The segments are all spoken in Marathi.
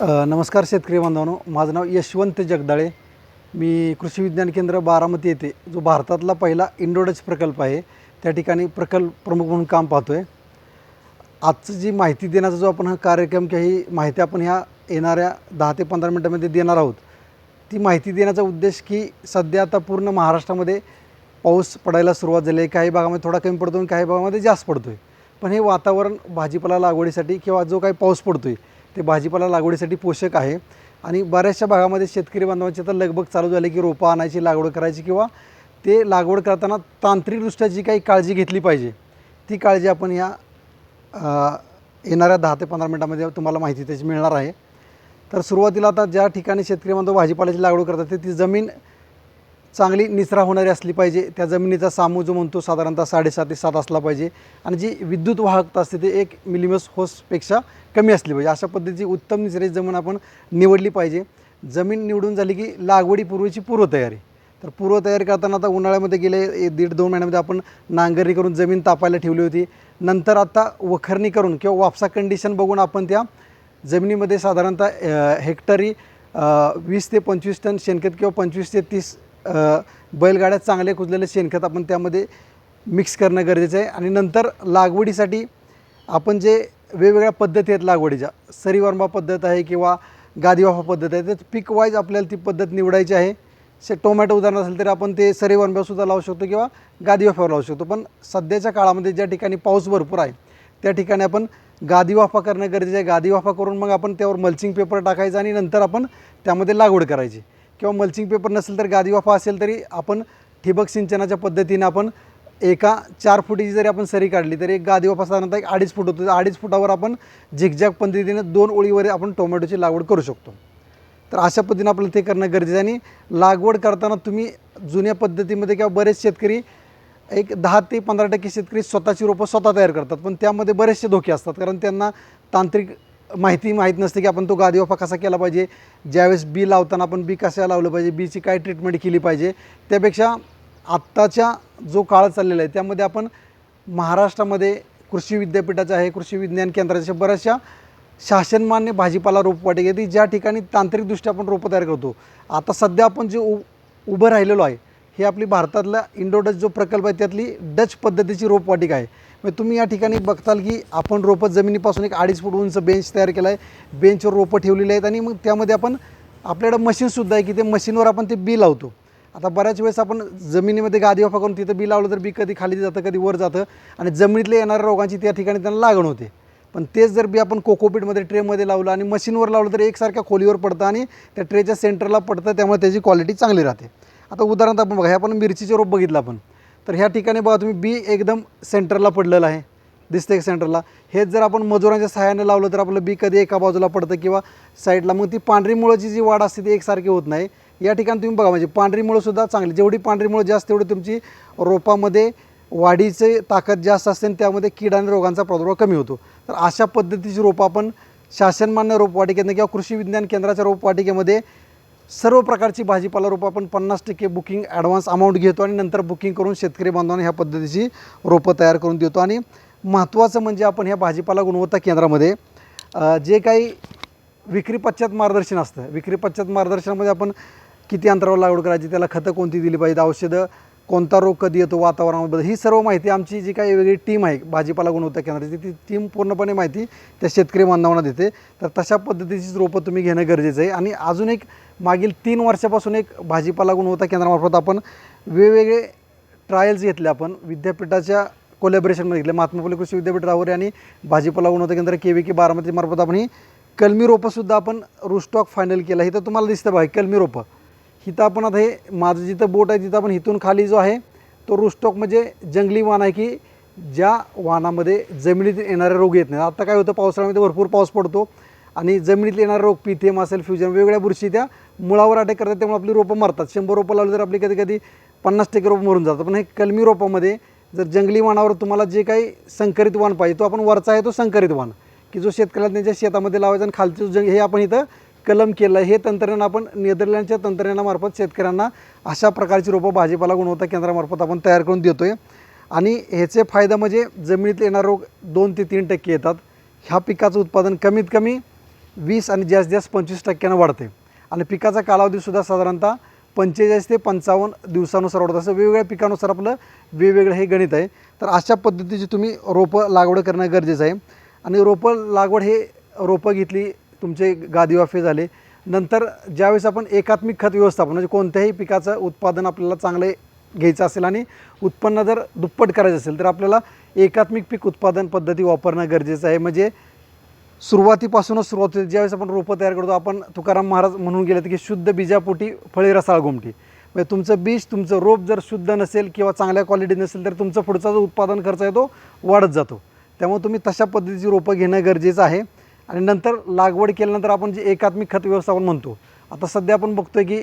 नमस्कार शेतकरी बांधवांनो. माझं नाव यशवंत जगदाळे. मी कृषी विज्ञान केंद्र बारामती येथे जो भारतातला पहिला इंडोडच प्रकल्प आहे त्या ठिकाणी प्रकल्प प्रमुख म्हणून काम पाहतो आहे आजचं जी माहिती देण्याचा जो आपण हा कार्यक्रम किंवा ही माहिती आपण ह्या येणाऱ्या दहा ते पंधरा मिनटामध्ये देणार आहोत ती माहिती देण्याचा उद्देश की सध्या आता पूर्ण महाराष्ट्रामध्ये पाऊस पडायला सुरुवात झाली आहे. काही भागामध्ये थोडा कमी पडतो आणि काही भागामध्ये जास्त पडतो आहे पण हे वातावरण भाजीपाला लागवडीसाठी किंवा जो काही पाऊस पडतो आहे ते भाजीपाला लागवडीसाठी पोषक आहे. आणि बऱ्याचशा भागामध्ये शेतकरी बांधवांची आता लगबग चालू झाली की रोपं आणायची लागवड करायची किंवा ते लागवड करताना तांत्रिकदृष्ट्या जी काही काळजी घेतली पाहिजे ती काळजी आपण या येणाऱ्या दहा ते पंधरा मिनटामध्ये तुम्हाला माहिती त्याची मिळणार आहे. तर सुरुवातीला आता ज्या ठिकाणी शेतकरी बांधव भाजीपाल्याची लागवड करतात ते ती जमीन चांगली निचरा होणारी असली पाहिजे. त्या जमिनीचा सामू जो म्हणतो साधारणतः साडेसात ते सात असला पाहिजे. आणि जी विद्युत वाहकता असते ते एक मिलिमस होसपेक्षा कमी असली पाहिजे. अशा पद्धतीची उत्तम निचराची जमीन आपण निवडली पाहिजे. जमीन निवडून झाली की लागवडीपूर्वीची पूर्वतयारी. तर पूर्वतयारी करताना आता उन्हाळ्यामध्ये गेले दीड दोन महिन्यामध्ये आपण नांगरणी करून जमीन तापायला ठेवली होती. नंतर आता वखरणी करून किंवा वापसा कंडिशन बघून आपण त्या जमिनीमध्ये साधारणतः हेक्टरी वीस ते पंचवीस टन शेणखत किंवा पंचवीस ते तीस बैलगाड्यात चांगले कुजलेले शेणखत आपण त्यामध्ये मिक्स करणं गरजेचं आहे. आणि नंतर लागवडीसाठी आपण जे वेगवेगळ्या पद्धती आहेत लागवडीच्या सरीवर्मा पद्धत आहे किंवा गादीवाफा पद्धत आहे तर पीक वाईज आपल्याला ती पद्धत निवडायची आहे. शे टोमॅटो उदाहरण असेल तर आपण ते सरीवर्मासुद्धा लावू शकतो किंवा गादीवाफावर लावू शकतो. पण सध्याच्या काळामध्ये ज्या ठिकाणी पाऊस भरपूर आहे त्या ठिकाणी आपण गादी वाफा करणं गरजेचं आहे. गादी वाफा करून मग आपण त्यावर मल्चिंग पेपर टाकायचा आणि नंतर आपण त्यामध्ये लागवड करायची. किंवा मल्चिंग पेपर नसेल तर गादी वाफा असेल तरी आपण ठिबक सिंचनाच्या पद्धतीने आपण एका चार फुटीची जरी आपण सरी काढली तरी एक गादी वाफा साधारणतः एक अडीच फूट होतो. अडीच फुटावर आपण झिकझॅक पद्धतीने दोन ओळीवर आपण टोमॅटोची लागवड करू शकतो. तर अशा पद्धतीने आपल्याला ते करणं गरजेचं आहे आणि लागवड करताना तुम्ही जुन्या पद्धतीमध्ये किंवा बरेच शेतकरी एक दहा ते पंधरा टक्के शेतकरी स्वतःची रोपं स्वतः तयार करतात. पण त्यामध्ये बरेचसे धोके असतात. कारण त्यांना तांत्रिक माहिती माहीत नसते की आपण तो गादीवाफा कसा केला पाहिजे. ज्यावेळेस बी लावताना आपण बी कशा लावलं पाहिजे बीची काय ट्रीटमेंट केली पाहिजे त्यापेक्षा आत्ताच्या जो काळ चाललेला आहे त्यामध्ये आपण महाराष्ट्रामध्ये कृषी विद्यापीठाचं आहे कृषी विज्ञान केंद्राच्या बऱ्याचशा शासनमान्य भाजीपाला रोपवाटिका आहे ती ज्या ठिकाणी तांत्रिकदृष्ट्या आपण रोपं तयार करतो. आता सध्या आपण जे उ उभं राहिलेलो आहे हे आपली भारतातला इंडो डच जो प्रकल्प आहे त्यातली डच पद्धतीची रोपवाटिका आहे. म्हणजे तुम्ही या ठिकाणी बघताल की आपण रोपं जमिनीपासून एक अडीच फूट उंच बेंच तयार केला आहे बेंचवर रोपं ठेवलेली आहेत आणि मग त्यामध्ये आपण आपल्याकडं मशीनसुद्धा आहे की ते मशीनवर आपण ते बी लावतो. आता बऱ्याच वेळेस आपण जमिनीमध्ये गादी वाफा करून तिथं बी लावलं तर बी कधी खाली जातं कधी वर जातं आणि जमिनीतल्या येणाऱ्या रोगांची त्या ठिकाणी त्यांना लागण होते. पण तेच जर बी आपण कोकोपीटमध्ये ट्रेमध्ये लावलं आणि मशीनवर लावलं तर एकसारख्या खोलीवर पडतं आणि त्या ट्रेच्या सेंटरला पडतं त्यामुळे त्याची क्वालिटी चांगली राहते. आता उदाहरणार्थ आपण बघा हे आपण मिरचीचे रोप बघितलं आपण. तर ह्या ठिकाणी बघा तुम्ही बी एकदम सेंटरला पडलेलं आहे. दिसतं एक सेंटरला हेच जर आपण मजुरांच्या सहाय्याने लावलं तर आपलं बी कधी एका बाजूला पडतं किंवा साईडला मग ती पांढरी मुळाची जी वाढ असते ती एकसारखी होत नाही. या ठिकाणी तुम्ही बघा म्हणजे पांढरी मुळंसुद्धा चांगली जेवढी पांढरी मुळं जास्त तेवढी तुमची रोपामध्ये वाढीचे ताकद जास्त असते आणि त्यामध्ये कीड आणि रोगांचा प्रादुर्भाव कमी होतो. तर अशा पद्धतीची रोपं आपण शासनमान्य रोपवाटिकेनं किंवा कृषी विज्ञान केंद्राच्या रोपवाटिकेमध्ये सर्व प्रकारची भाजीपाला रोपं आपण पन्नास टक्के बुकिंग ॲडव्हान्स अमाऊंट घेतो आणि नंतर बुकिंग करून शेतकरी बांधवांना ह्या पद्धतीची रोपं तयार करून देतो. आणि महत्त्वाचं म्हणजे आपण ह्या भाजीपाला गुणवत्ता केंद्रामध्ये जे काही विक्री पश्चात मार्गदर्शन असतं विक्री पश्चात मार्गदर्शनामध्ये आपण किती अंतरावर लागवड करायची त्याला खतं कोणती दिली पाहिजेत औषधं कोणता रोग कधी येतो वातावरणाबद्दल ही सर्व माहिती आमची जी काही वेगळी टीम आहे भाजीपाला गुणवत्ता केंद्राची ती टीम पूर्णपणे माहिती त्या शेतकरी बांधवांना देते. तर तशा पद्धतीचीच रोपं तुम्ही घेणं गरजेचं आहे. आणि अजून एक मागील तीन वर्षापासून एक भाजीपाला गुणवत्ता केंद्रामार्फत आपण वेगवेगळे ट्रायल्स घेतले आपण. विद्यापीठाच्या कोलॅबरेशनमध्ये घेतले. महात्मा फुले कृषी विद्यापीठ राहुरी आणि भाजीपाला गुणवत्ता केंद्र के व्ही के बारामतीमार्फत आपण ही कलमी रोपंसुद्धा आपण रुस्टॉक फायनल केला. तर तुम्हाला दिसतं बघा कलमी रोपं. इथं आपण आता हे माझं जिथं बोट आहे तिथं आपण इथून खाली जो आहे तो रुस्टॉक म्हणजे जंगली वाण आहे की ज्या वाहनामध्ये जमिनीत येणारे रोग येत नाही आता काय होतं पावसाळ्यामध्ये भरपूर पाऊस पडतो आणि जमिनीतले येणारे रोग पिथेम असेल फ्युजन वेगवेगळ्या बुरशी त्या मुळावर अटॅक करतात त्यामुळे आपली रोपं मरतात. शंभर रोपं लावली तर आपली कधी कधी पन्नास टक्के रोपं मरून जातात. पण हे कलमी रोपामध्ये जर जंगली वाणावर तुम्हाला जे काही संकरित वाण पाहिजे तो आपण वरचा आहे तो संकरित वाण की जो शेतकऱ्याला त्यांच्या शेतामध्ये लावायचा आणि खालचं जंग हे आपण इथं कलम केलं हे तंत्रज्ञान आपण नेदरलँडच्या तंत्रज्ञानामार्फत शेतकऱ्यांना अशा प्रकारची रोपं भाजीपाला गुणवत्ता केंद्रामार्फत आपण तयार करून देतो आहे आणि ह्याचे फायदा म्हणजे जमिनीत येणारे रोग दोन ते तीन टक्के येतात. ह्या पिकाचं उत्पादन कमीत कमी वीस आणि जास्त जास्त पंचवीस टक्क्यानं वाढते आणि पिकाचा कालावधीसुद्धा साधारणतः पंचेचाळीस ते पंचावन्न दिवसानुसार वाढत. असं वेगवेगळ्या पिकानुसार आपलं वेगवेगळं हे गणित आहे. तर अशा पद्धतीची तुम्ही रोपं लागवड करणं गरजेचं आहे. आणि रोपं लागवड हे रोपं घेतली तुमचे गादी वाफे झाले. नंतर ज्यावेळेस आपण एकात्मिक खत व्यवस्थापन म्हणजे कोणत्याही पिकाचं उत्पादन आपल्याला चांगले घ्यायचं असेल आणि उत्पन्न जर दुप्पट करायचं असेल तर आपल्याला एकात्मिक पीक उत्पादन पद्धती वापरणं गरजेचं आहे. म्हणजे सुरुवातीपासूनच सुरुवात होते. ज्यावेळेस आपण रोपं तयार करतो आपण तुकाराम महाराज म्हणून गेले की शुद्ध बीजापोटी फळे रसाळ गोमटी. म्हणजे तुमचं बीज तुमचं रोप जर शुद्ध नसेल किंवा चांगल्या क्वालिटी नसेल तर तुमचा पुढचा जो उत्पादन खर्च आहे तो वाढत जातो. त्यामुळे तुम्ही तशा पद्धतीची रोपं घेणं गरजेचं आहे. आणि नंतर लागवड केल्यानंतर आपण जे एकात्मिक खत व्यवस्थापन म्हणतो आता सध्या आपण बघतोय की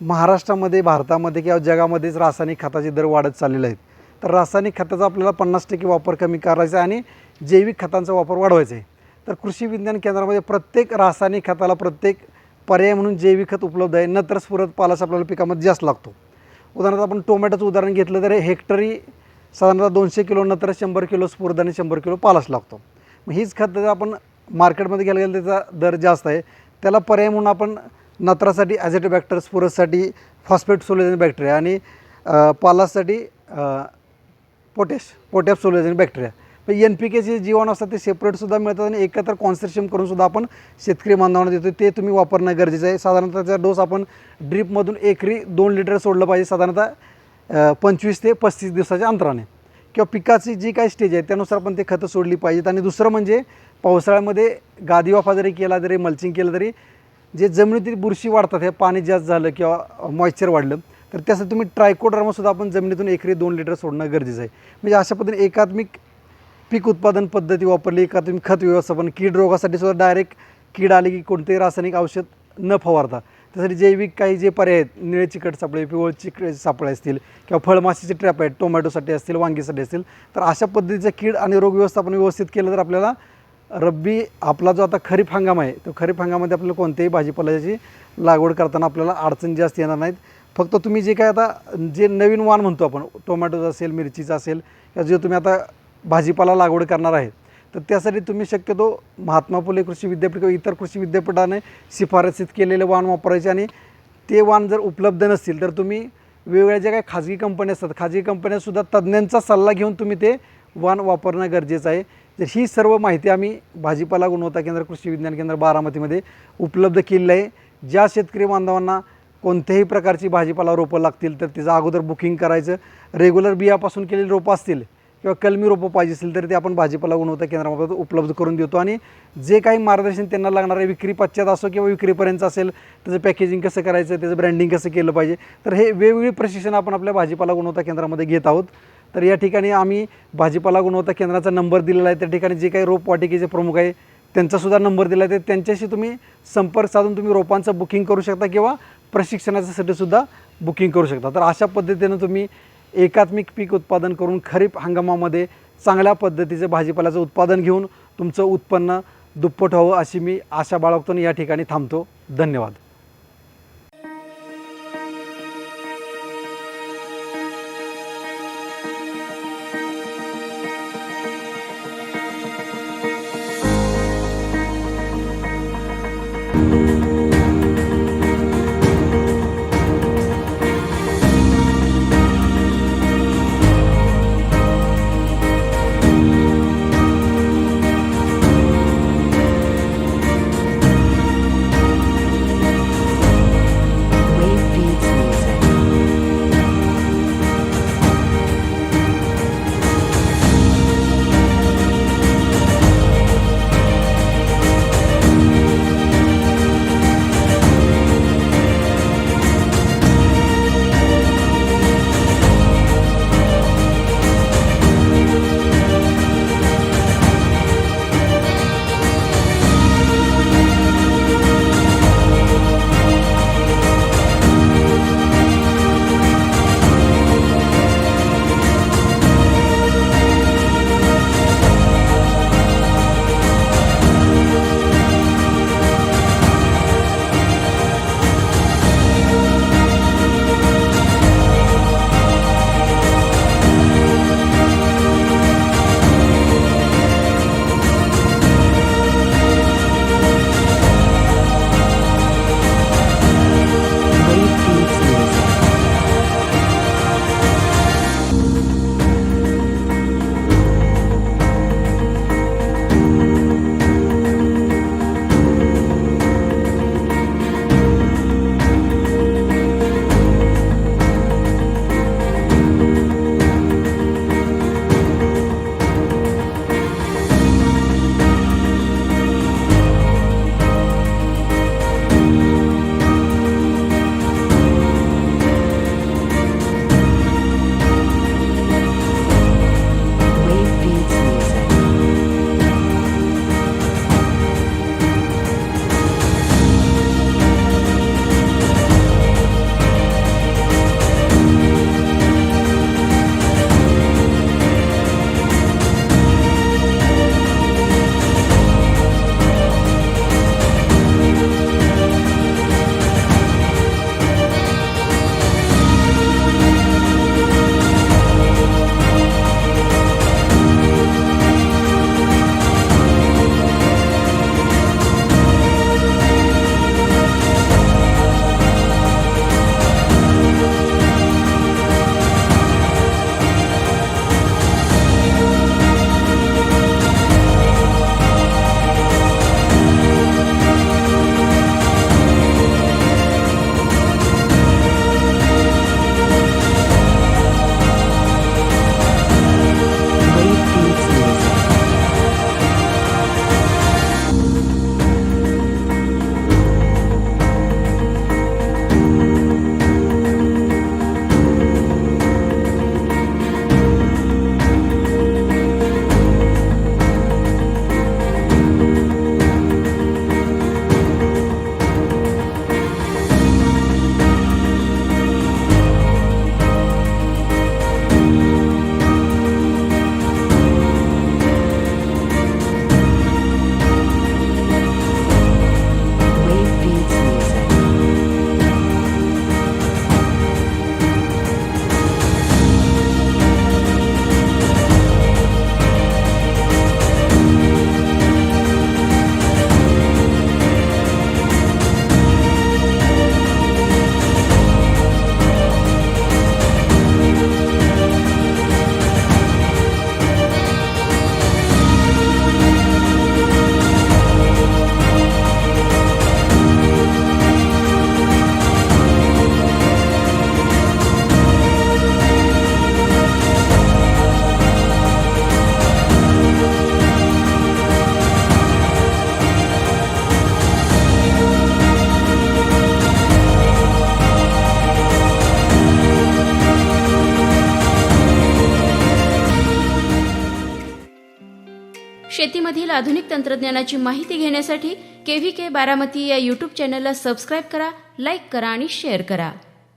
महाराष्ट्रामध्ये भारतामध्ये किंवा जगामध्येच रासायनिक खताचे दर वाढत चाललेले आहेत. तर रासायनिक खताचा आपल्याला पन्नास टक्के वापर कमी करायचा आहे आणि जैविक खतांचा वापर वाढवायचा आहे. तर कृषी विज्ञान केंद्रामध्ये प्रत्येक रासायनिक खताला प्रत्येक पर्याय म्हणून जैविक खत उपलब्ध आहे नंतर स्फुरत पालाच आपल्याला पिकामध्ये जास्त लागतो. उदाहरणार्थ आपण टोमॅटोचं उदाहरण घेतलं तर हेक्टरी साधारणतः दोनशे किलो नंतर शंभर किलो स्फुरद आणि शंभर किलो पालाच लागतो. मग हीच खतं जर आपण मार्केटमध्ये गेलं गेलं त्याचा दर जास्त आहे. त्याला पर्याय म्हणून आपण नत्रासाठी ॲझेटोबॅक्टर स्पोरससाठी फॉस्फेट सोलोजन बॅक्टेरिया आणि पालाससाठी पोटॅश पोटॅश सोलोजन बॅक्टेरिया. पण एन पी केचे जीवाणू असतात ते सेपरेटसुद्धा मिळतात आणि एकत्र कॉन्सर्शियम करूनसुद्धा आपण शेतकरी बांधवांना देतो ते तुम्ही वापरणं गरजेचं आहे. साधारणतः त्याचा डोस आपण ड्रीपमधून एकरी दोन लिटर सोडलं पाहिजे साधारणतः पंचवीस ते पस्तीस दिवसाच्या अंतराने. किंवा पिकाची जी काही स्टेज आहे त्यानुसार आपण ते खतं सोडली पाहिजेत. आणि दुसरं म्हणजे पावसाळ्यामध्ये गादी वाफा जरी केला तरी मल्चिंग केलं तरी जे जमिनीतील बुरशी वाढतात हे पाणी जास्त झालं किंवा मॉइश्चर वाढलं तर त्यासाठी तुम्ही ट्रायकोड्रामासुद्धा आपण जमिनीतून एकरी दोन लिटर सोडणं गरजेचं आहे. म्हणजे अशा पद्धतीने एकात्मिक पीक उत्पादन पद्धती वापरली एकात्मिक खत व्यवस्थापन कीड रोगासाठी सुद्धा डायरेक्ट कीड आली की कोणतेही रासायनिक औषध न फवारता. त्यासाठी जैविक काही जे पर्याय आहेत निळे चिकट सापळे पिवळ चिकट सापळे असतील किंवा फळमाशीचे ट्रॅप आहेत टोमॅटोसाठी असतील वांगीसाठी असतील तर अशा पद्धतीचं कीड आणि रोग व्यवस्थापन व्यवस्थित केलं तर आपल्याला रब्बी आपला जो आता खरीप हंगाम आहे तो खरीप हंगामामध्ये आपल्याला कोणत्याही भाजीपाल्याची लागवड करताना आपल्याला अडचण जास्त येणार नाहीत. फक्त तुम्ही जे काय आता जे नवीन वाण म्हणतो आपण टोमॅटोचं असेल मिरचीचं असेल किंवा जे तुम्ही आता भाजीपाला लागवड करणार आहेत तर त्यासाठी तुम्ही शक्यतो महात्मा फुले कृषी विद्यापीठ किंवा इतर कृषी विद्यापीठाने शिफारसीत केलेले वाण वापरायचे आणि ते वाण जर उपलब्ध नसतील तर तुम्ही वेगवेगळ्या ज्या काही खाजगी कंपन्या असतात खाजगी कंपन्यासुद्धा तज्ज्ञांचा सल्ला घेऊन तुम्ही ते वाण वापरणं गरजेचं आहे. तर ही सर्व माहिती आम्ही भाजीपाला गुणवत्ता केंद्र कृषी विज्ञान केंद्र बारामतीमध्ये उपलब्ध केलेलं आहे. ज्या शेतकरी बांधवांना कोणत्याही प्रकारची भाजीपाला रोपं लागतील तर तिचं अगोदर बुकिंग करायचं. रेग्युलर बियापासून केलेली रोपं असतील किंवा कलमी रोपं पाहिजे असेल तर ते आपण भाजीपाला गुणवत्ता केंद्रामध्ये उपलब्ध करून देतो. आणि जे काही मार्गदर्शन त्यांना लागणार आहे विक्री पश्चात असो किंवा विक्रीपर्यंत असेल त्याचं पॅकेजिंग कसं करायचं त्याचं ब्रँडिंग कसं केलं पाहिजे तर हे वेगवेगळी प्रशिक्षण आपण आपल्या भाजीपाला गुणवत्ता केंद्रामध्ये घेत आहोत. तर या ठिकाणी आम्ही भाजीपाला गुणवत्ता केंद्राचा नंबर दिलेला आहे. त्या ठिकाणी जे काही रोपवाटिकेचे प्रमुख आहे त्यांचासुद्धा नंबर दिला आहे. तर त्यांच्याशी तुम्ही संपर्क साधून तुम्ही रोपांचं बुकिंग करू शकता किंवा प्रशिक्षणाच्यासाठी सुद्धा बुकिंग करू शकता. तर अशा पद्धतीनं तुम्ही एकात्मिक पीक उत्पादन करून खरीप हंगामामध्ये चांगल्या पद्धतीचं भाजीपाल्याचं उत्पादन घेऊन तुमचं उत्पन्न दुप्पट व्हावं अशी मी आशा बाळगतो या ठिकाणी थांबतो. धन्यवाद. शेतीमधील आधुनिक तंत्रज्ञानाची माहिती घेण्यासाठी केव्ही के बारामती या यूट्यूब चॅनलला सबस्क्राईब करा लाईक करा आणि शेअर करा.